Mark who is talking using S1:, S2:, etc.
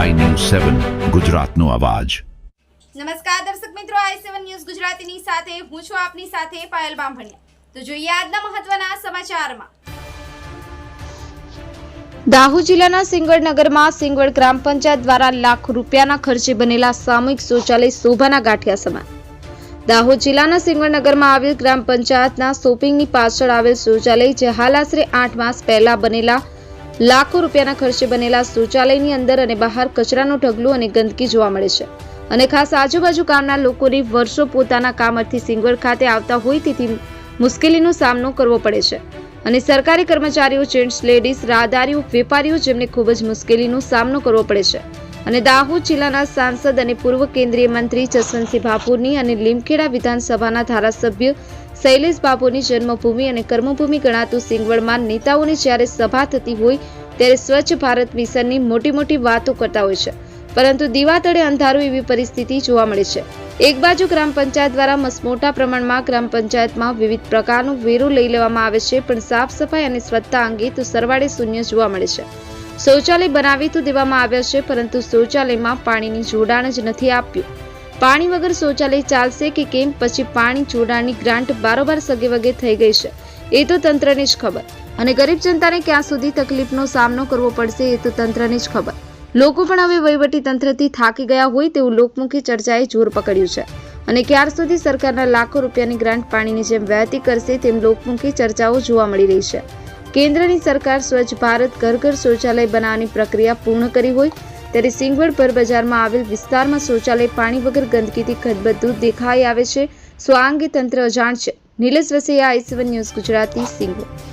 S1: સેવન ગુજરાતનો અવાજ.
S2: નમસ્કાર દર્શક મિત્રો આઈ સેવન ન્યૂઝ ગુજરાતીની સાથે હું છું આપની સાથે પાયલ બામભણિયા. તો જોઈએ આજના મહત્વના સમાચારમાં. દાહોદ જિલ્લાના સિંગવડ નગરમાં સિંગવડ ગ્રામ પંચાયત દ્વારા લાખ રૂપિયાના ખર્ચે બનેલા સામૂહિક શૌચાલય શોભાના ગાંઠિયા સમાન. દાહોદ જિલ્લાના સિંગવડ નગરમાં આવેલ ગ્રામ પંચાયતના શોપિંગની પાછળ આવેલ શૌચાલય જે હાલ આશરે આઠ માસ પહેલા બનેલા લાખો રૂપિયાના ખર્ચે બનેલા શૌચાલયની અંદર અને બહાર કચરાનું ઢગલું અને ગંદકી જોવા મળે છે. અને ખાસ આજુબાજુ ગામના લોકોની વર્ષો પોતાના કામ અર્થે સિંગવડ ખાતે આવતા હોય તેથી મુશ્કેલીનો સામનો કરવો પડે છે. અને સરકારી કર્મચારીઓ, જેન્ટ્સ, લેડીઝ, રાહદારીઓ, વેપારીઓ જેમને ખૂબ જ મુશ્કેલીનો સામનો કરવો પડે છે. અને દાહોદ જિલ્લાના સાંસદ અને પૂર્વ કેન્દ્રીય મંત્રી જસવંતસિંહ ભાપુરની અને લીમખેડા વિધાનસભાના ધારાસભ્ય શૈલેષ બાબુની જન્મભૂમિ અને કર્મભૂમિ ગણાતું સિંગવડમાં નેતાઓની જ્યારે સભા થતી હોય, ત્યારે સ્વચ્છ ભારત મિશનની મોટી મોટી વાતો કરતા હોય છે. પરંતુ દીવાતળે અંધારું એવી પરિસ્થિતિ જોવા મળે છે. એક બાજુ ગ્રામ પંચાયત દ્વારા મસમોટા પ્રમાણમાં ગ્રામ પંચાયતમાં વિવિધ પ્રકારનું વેરો લઈ લેવામાં આવે છે, પણ સાફ સફાઈ અને સ્વચ્છતા અંગે તો સરવાળે શૂન્ય જોવા મળે છે. શૌચાલય બનાવી તો દેવામાં આવ્યા છે, પરંતુ શૌચાલયમાં પાણીની જોડાણ જ નથી આપ્યું. પાણી વગર શૌચાલય ચાલશે કે કેમ? પછી પાણી જોડાણની ગ્રાન્ટ બારોબાર સગે વગે થઈ ગઈ છે. એ તો તંત્રને જ ખબર. અને ગરીબ જનતાને ક્યાં સુધી તકલીફનો સામનો કરવો પડશે એ તો તંત્રને જ ખબર. લોકો પણ હવે વહીવટી તંત્રથી થાકી ગયા હોય તેવું લોકમુખી ચર્ચાએ જોર પકડ્યું છે. અને ક્યાર સુધી સરકારના લાખો રૂપિયાની ગ્રાન્ટ પાણીની જેમ વહેતી કરશે તેમ લોકમુખી ચર્ચાઓ જોવા મળી રહી છે. કેન્દ્રની સરકાર સ્વચ્છ ભારત ઘર ઘર શૌચાલય બનાવવાની પ્રક્રિયા પૂર્ણ કરી હોય ત્યારે સિંગવડ પર બજારમાં આવેલ વિસ્તારમાં શૌચાલય પાણી વગર ગંદકીથી ખદબદું દેખાઈ આવે છે. સો આ અંગે તંત્ર અજાણ છે. Nilesh Vasaiya IC one news Gujarati Singvad.